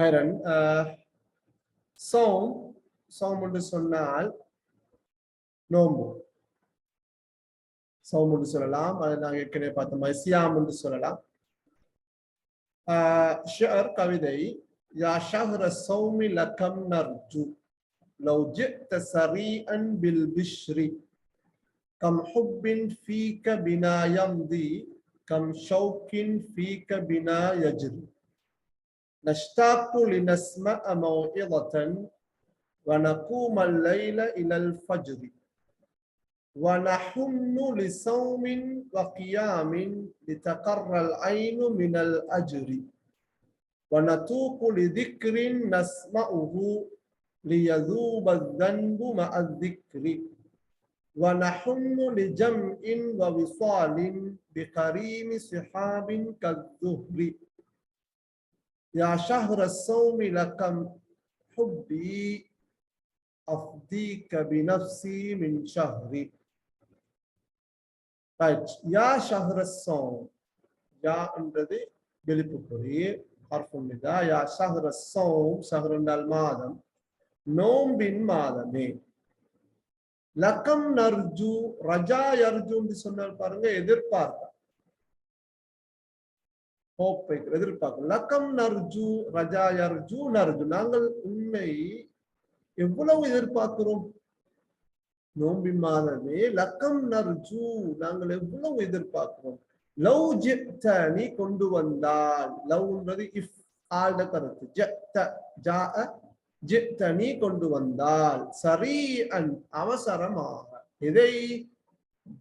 ஹைரன் சோம் சோம் என்று சொன்னால் நோம்பு. சோம் என்று சொல்லலாம் அதை நாங்கள் ஏற்கனவே பார்த்த மாதிரி சியாம் என்று சொல்லலாம். ஷர் கவிதை யா ஷஹ்ர சௌமி லக்கம் நர்ஜு லவ் ஜித்த சரீஅன் பில் பிஷ்ரி கம் ஹுப்பின் ஃபீக பினா யம்தி கம் ஷௌக்கின் ஃபீக பினா யஜ்ரி. نشتاق لنسمع موعظة ونقوم الليل إلى الفجر. ونحن لصوم وقيام لتقر العين من الأجر. ونتوق لذكر نسمعه ليذوب الذنب مع الذكر. ونحن لجمع ووصال بقريم سحاب كالزهر. يا شهر الصوم لكم حبي أفديك بنفسي من شهري ரைட் யா ஷஹ்ர சௌம் யா என்றது வெளிப்புக்குறி அர்த்தமிதா யா ஷஹ்ர சௌம் ஷஹ்ர் என்றால் மாதம் நோம்பின் மாதமே லக்கம் நர்ஜு ரஜா யர்ஜு என்று சொன்னால் பாருங்க எதிர்பார்க்க ஹோப்பை எதிர்பார்க்கும். லக்கம் நர்ஜு ரஜா யர்ஜு நர்ஜு. நாங்கள் உண்மை எவ்வளவு எதிர்பார்க்கிறோம்? நோம்பி மாதமே லக்கம் நர்ஜு நாங்கள் எவ்வளவு எதிர்பார்க்கிறோம்? லவ் ஜெப்த நீ கொண்டு வந்தால் லவ்ன்றது இஃப் ஆழ்ந்த கருத்து. ஜெப்த ஜா ஜெப்த நீ கொண்டு வந்தால் சரி அன் அவசரமாக. இதை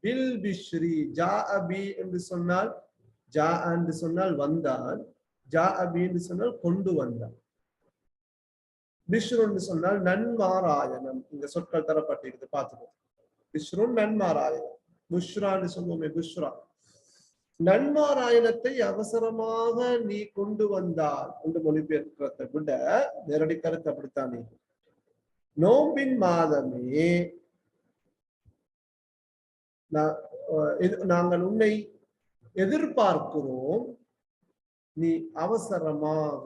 பில் பிஸ்ரீ ஜா அபி என்று சொன்னால் ஜா என்று சொன்னால் வந்தான் ஜா அபி என்று சொன்னால் கொண்டு வந்தான் பிஷ்ரு என்று சொன்னால் நன்மாராயணம். இந்த சொற்கள் தரப்பட்டிருக்கு பார்த்துக்கோ. பிஷ்ரு நன்மாராயணம். புஷ்ரான்னு சொல்லுவோமே புஷ்ரா. நன்மாராயணத்தை அவசரமாக நீ கொண்டு வந்தால் என்று மொழிபெயர்க்கிறதை விட நேரடி கருத்து அப்படித்தானே நோம்பின் மாதமே நாங்கள் உன்னை எதிர்பார்க்கிறோம். நீ அவசரமாக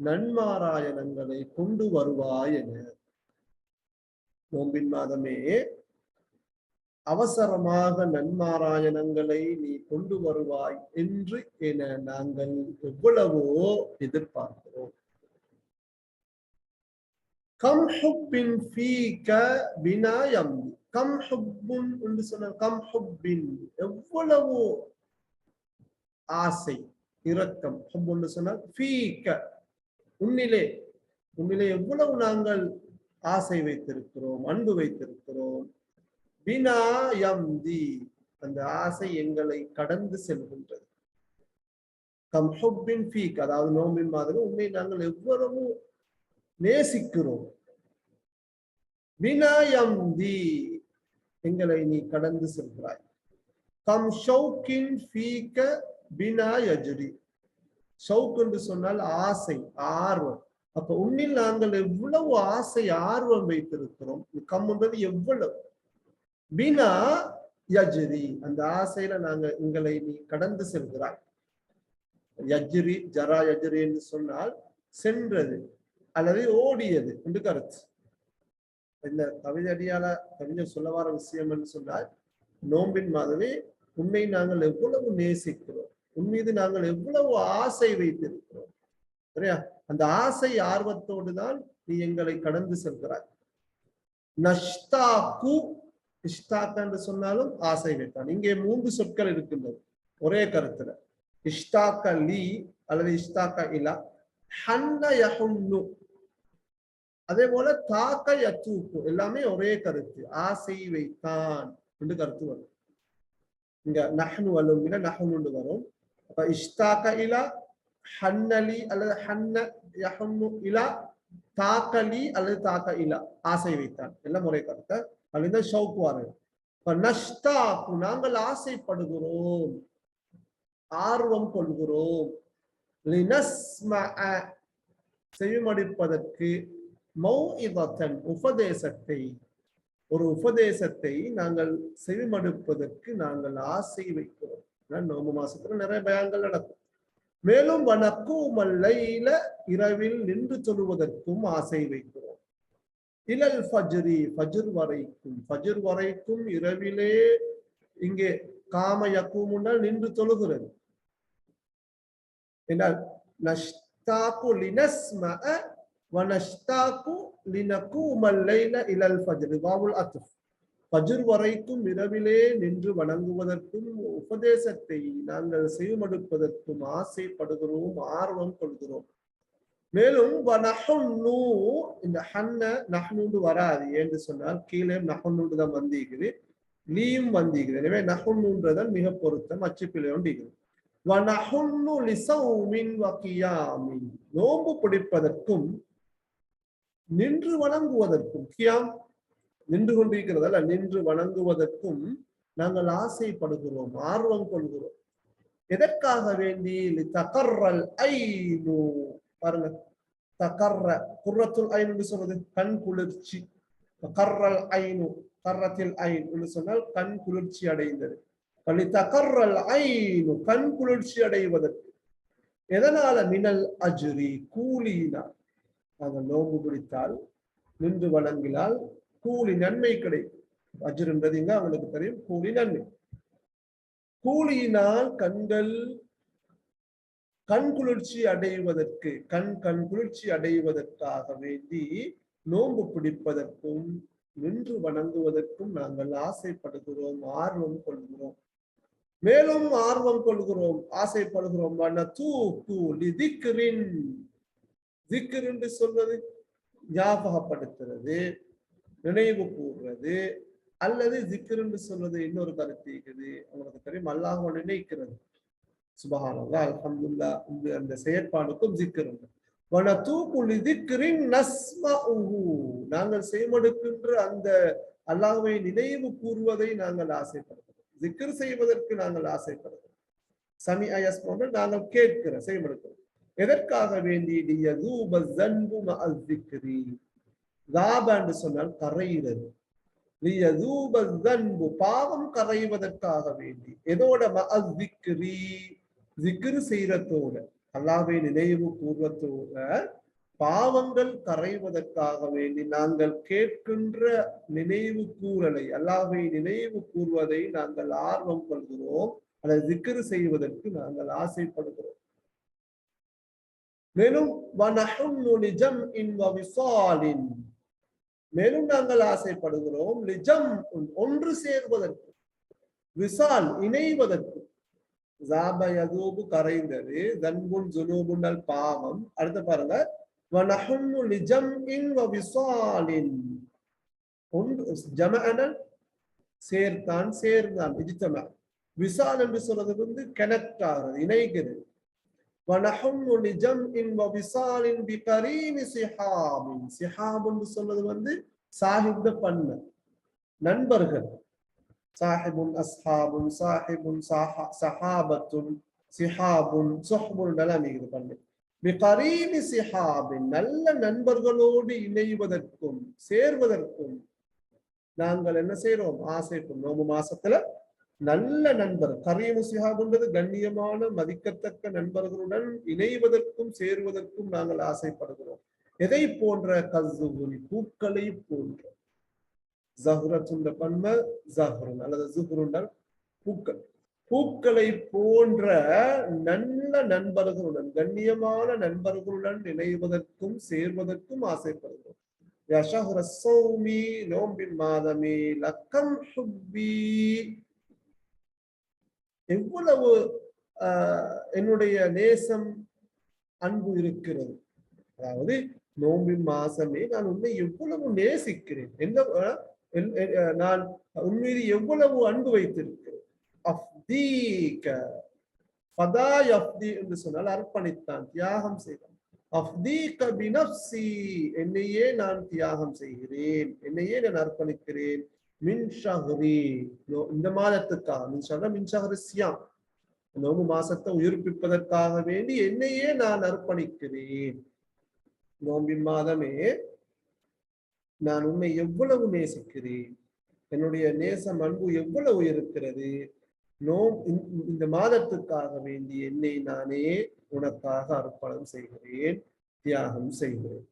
நன்மாராயணங்களை கொண்டு வருவாய் என. நோம்பின் மாதமே அவசரமாக நன்மாராயணங்களை நீ கொண்டு வருவாய் என்று என நாங்கள் எவ்வளவோ எதிர்பார்க்கிறோம். கம் ஹுப்பின் ஃபீக வினாயம் கம் ஹுப்புன் என்று சொன்ன கம் ஹுப்பின். எவ்வளவோ ஆசை இரக்கம் ஹுப்புன்னு சொன்னால் ஃபீக்க. உன்னிலே உன்னிலே எவ்வளவு நாங்கள் ஆசை வைத்திருக்கிறோம் அன்பு வைத்திருக்கிறோம். வினா யம்தி அந்த ஆசை எங்களை கடந்து செல்கின்றது. கம் ஹொப்பின் ஃபீக் அதாவது நோம்பின் மாதிரி உண்மை நாங்கள் எவ்வளவு நேசிக்கிறோம். வினா யம்தி எங்களை நீ கடந்து செல்கிறாய். கம் ஷவுக்கின் ஃபீக்க பினா யஜுரி ஷவுக் என்று சொன்னால் ஆசை ஆர்வம். அப்ப உன்னில் நாங்கள் எவ்வளவு ஆசை ஆர்வம் வைத்திருக்கிறோம்? கம்முன்றது எவ்வளவு? பினா யஜ்ரி அந்த ஆசையில நாங்க உங்களை நீ கடந்து செல்கிறாய். யஜ்ரி ஜரா யஜ்ரி என்று சொன்னால் சென்றது அல்லது ஓடியது என்று கருத்து. இந்த கவிதை அடியால கவிஞர் சொல்ல வர விஷயம் என்று சொன்னால் நோம்பின் மாதிரி உண்மை நாங்கள் எவ்வளவு நேசிக்கிறோம்? உன் மீது நாங்கள் எவ்வளவு ஆசை வைத்திருக்கிறோம். சரியா? அந்த ஆசை ஆர்வத்தோடு தான் நீ எங்களை கடந்து செல்கிறாய். நஷ்டாக்கு இஷ்டாக்க என்று சொன்னாலும் ஆசை வைத்தான். இங்கே மூன்று சொற்கள் இருக்கின்றது. ஒரே கருத்துல. இஷ்டாக்க லீ அல்லது இஷ்டாக்க இலா. ஹன்ன யஹுன்னு. அதே போல தாக்க யத்தூக்கு. எல்லாமே ஒரே கருத்து. ஆசை வைத்தான். என்று கருத்து வரும். இங்க நஹ்னு வல்லுங்கிற நஹ்னு வரும். இஷ்தாக்க இலா ஹன்னலி அல்லது ஹன்ன இலா தாக்கலி அல்லது தாக்க இலா ஆசை வைத்தான் எல்லாம் முறை கருத்தை அல்லது ஷவுக்கு வாருங்க இப்ப நாங்கள் ஆசைப்படுகிறோம் ஆர்வம் கொள்கிறோம் செவிமடிப்பதற்கு மௌஇதத்தன் உபதேசத்தை ஒரு உபதேசத்தை நாங்கள் செவிமடுப்பதற்கு நாங்கள் ஆசை வைக்கிறோம் நோம்பு மாசத்துல நிறைய பயங்கள் நடக்கும். மேலும் வனக்கும் அல்லையில இரவில் நின்று தொழுவதற்கும் ஆசை வைக்கிறோம். இலல் ஃபஜ்ரி ஃபஜ்ர் வரைக்கும் ஃபஜ்ர் வரைக்கும் இரவிலே இங்கே காம யக்கூமுன்னால் நின்று தொழுகிறது என்றால் நஷ்தாக்கு லினஸ்மஅ வனஷ்தாக்கு லினக்கூமல் லைல இலல் ஃபஜ்ரி. வாவுல் அத்ஃப். பஜுர் வரைக்கும் இரவிலே நின்று வணங்குவதற்கும் உபதேசத்தை நாங்கள் செய்மடுப்பதற்கும் ஆசைப்படுகிறோம் ஆர்வம் கொள்கிறோம். மேலும் இந்த ஹன்ன நஹ்னுண்டு வராது என்று சொன்னால் கீழே நஹுன்னு தான் வந்திருக்குது லீயும் வந்திருக்குது. எனவே நஹுன்னுன்றதன் மிக பொருத்தம் அச்சுப்பிள்ளை நோம்பு பிடிப்பதற்கும் நின்று வணங்குவதற்கும் கியாம் நின்று கொண்டிருக்கிறதல்ல நின்று வணங்குவதற்கும் நாங்கள் ஆசைப்படுகிறோம் ஆர்வம் கொள்கிறோம். எதற்காக வேண்டி? தகர்ரல் ஐநு பாருங்க. தகர்ற குர்ரத்துல் ஐன் என்று சொல்றது கண் குளிர்ச்சி. கர்றல் ஐநு கர்ரத்தில் ஐன் என்று சொன்னால் கண் குளிர்ச்சி அடைந்தது. பள்ளி தகர்ரல் ஐனு கண் குளிர்ச்சி அடைவதற்கு. எதனால? மினல் அஜுரி கூலியினால். நாங்கள் நோம்பு பிடித்தால் நின்று வணங்கினால் கூலி நன்மை கிடைக்கும். அஜுர்ன்றது இங்க அவங்களுக்கு தெரியும். கூலி நன்மை. கூலியினால் கண்கள் கண் குளிர்ச்சி அடைவதற்கு கண் கண் குளிர்ச்சி அடைவதற்காக வேண்டி நோன்பு பிடிப்பதற்கும் நின்று வணங்குவதற்கும் நாங்கள் ஆசைப்படுகிறோம் ஆர்வம் கொள்கிறோம். மேலும் ஆர்வம் கொள்கிறோம் ஆசைப்படுகிறோம். திக்ர் என்று சொல்வது ஞாபகப்படுத்துறது. நினைவு கூறுறது அல்லது ஜிக்கர் சொல்வது இன்னொரு கருத்து இருக்குது. உங்களுக்கு தெரியும் அல்லாஹ் நினைக்கிறது. சுபஹானல்லா அலமதுல்லா இந்த அந்த செயற்பாடுக்கும் ஜிக்கர் நாங்கள் செய்மடுக்கின்ற அந்த அல்லாஹ்வை நினைவு கூறுவதை நாங்கள் ஆசைப்படுகிறோம். ஜிக்கிர் செய்வதற்கு நாங்கள் ஆசைப்படுகிறோம். சமி அயஸ்மோன்னு நாங்கள் கேட்கிற செய்மடுக்கிறோம். எதற்காக வேண்டி? தாப என்று சொன்னால் கரையிறது. பாவம் கரைவதற்காக வேண்டி. எதோட மஅல் திக்ரி ஜிக்ரு செய்யறதோட அல்லாவை நினைவு கூர்வத்தோட பாவங்கள் கரைவதற்காக வேண்டி நாங்கள் கேட்கின்ற நினைவு கூறலை அல்லாவை நினைவு கூறுவதை நாங்கள் ஆர்வம் கொள்கிறோம். அதை ஜிக்ரு செய்வதற்கு நாங்கள் ஆசைப்படுகிறோம். மேலும் வனஹுன்னு லிஜம்இன் வவிசாலின் மேலும் நாங்கள் ஆசைப்படுகிறோம் லிஜம் ஒன்று சேர்வதற்கு விசால் இணைவதற்கு. ஜாபயதூபு கரைந்தது தன்புன் ஜுனூபுன்னல் பாவம். அடுத்து பாருங்க வனஹுன்னு லிஜம்இன் விசாலின். ஒன்று ஜமனல் சேர்த்தான் சேர்ந்தான் விசால் என்று சொல்றது வந்து கனெக்ட் ஆகிறது இணைகிறது. வனஹுன்னு லிஜம்இன் வவிசாலின் பிகரீனி சிஹாபின் சிஹாப் என்று சொல்றது வந்து சாஹிப்த பண்ண. நண்பர்கள். சாஹிபுன் அஸ்ஹாபுன் சாஹிபுன் சாஹா சஹாபத்துன் சிஹாபுன் சுஹ்புன் எல்லாம் இது பண்ணு. பிகரீனி சிஹாபின் நல்ல நண்பர்களோடு இணைவதற்கும் சேர்வதற்கும் நாங்கள் என்ன செய்யறோம் ஆசைப்படும். நோம்பு மாசத்துல நல்ல நண்பர். கரீமு கொண்டது கண்ணியமான மதிக்கத்தக்க நண்பர்களுடன் இணைவதற்கும் சேருவதற்கும் நாங்கள் ஆசைப்படுகிறோம். எதை போன்ற கசுகுல் பூக்களை போன்ற. ஜஹ்ரத்துண்ட பன்ம ஜஹ்ருன். அல்லது ஜுஹ்ருண்டல் பூக்கள். பூக்களை போன்ற நல்ல நண்பர்களுடன் கண்ணியமான நண்பர்களுடன் இணைவதற்கும் சேர்வதற்கும் ஆசைப்படுகிறோம். யா சௌமி நோம்பின் மாதமே லக்கம் ஹுப்பி. எவ்வளவு ஆஹ், என்னுடைய நேசம் அன்பு இருக்கிறது? அதாவது நோம்பின் மாசமே நான் உன்னை எவ்வளவு நேசிக்கிறேன். எந்த என்- நான் உன் மீது எவ்வளவு அன்பு வைத்திருக்கிறேன். என்று சொன்னால் அர்ப்பணித்தான் தியாகம் செய்தான். என்னையே நான் தியாகம் செய்கிறேன். என்னையே நான் அர்ப்பணிக்கிறேன். மின் நோ- இந்த மாதத்துக்காக மின் ஷஹ்ர மின் சியாம். நோம்பு மாசத்தை உயிர்ப்பிப்பதற்காக வேண்டி என்னையே நான் அர்ப்பணிக்கிறேன். நோம்பின் மாதமே நான் உன்னை எவ்வளவு நேசிக்கிறேன். என்னுடைய நேசம் அன்பு எவ்வளவு இருக்கிறது. நோம் இந்த- இந்த மாதத்துக்காக வேண்டி என்னை நானே உனக்காக அர்ப்பணம் செய்கிறேன் தியாகம் செய்கிறேன்.